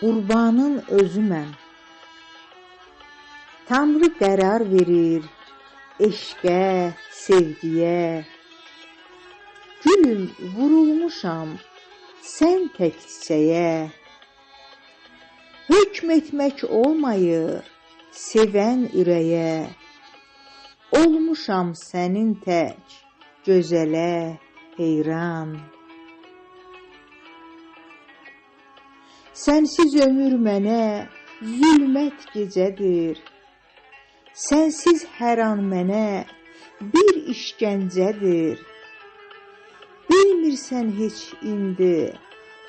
qurbanın özüməm. Tanrı qərar verir eşqə, sevgiyə. Gülüm vurulmuşam sən tək çiçəyə. Hökm etmək olmayır sevən ürəyə. Olmuşam sənin tək gözələ heyran. Sənsiz ömür mənə zülmət gecədir. Sənsiz hər an mənə bir işgəncədir. Bilmirsən heç indi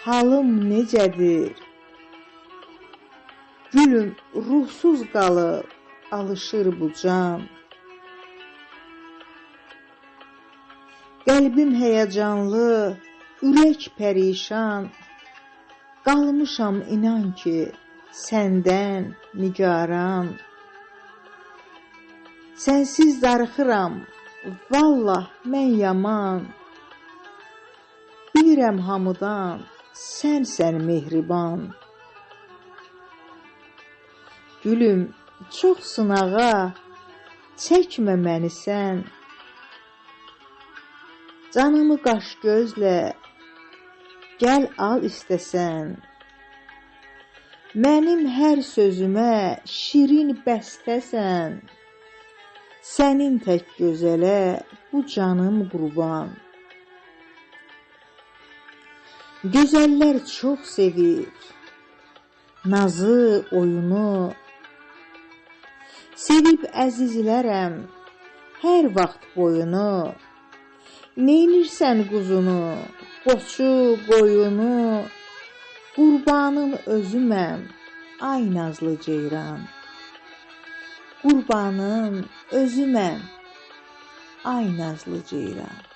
halım necədir? Gülüm ruhsuz qalıb alışır bu can. Qəlbim həyəcanlı, ürək pərişan. Qalmışam inan ki, səndən nigaran. Sənsiz darıxıram, vallah mən yaman. Bilirəm hamıdan sənsən mehriban. Gülüm, çox sınağa çəkmə məni sən. Canımı qaş gözlə, gəl al istəsən. Mənim hər sözümə şirin bəstəsən. Sənin tək gözələ bu canım qurban. Gözəllər çox sevir nazı, oyunu. Sevib əzizlərəm hər vaxt boyunu. Neynirsən quzunu, qoçu, qoyunu, qurbanın özüməm, ay nazlı ceyran. Qurbanın özüməm, ay nazlı ceyran.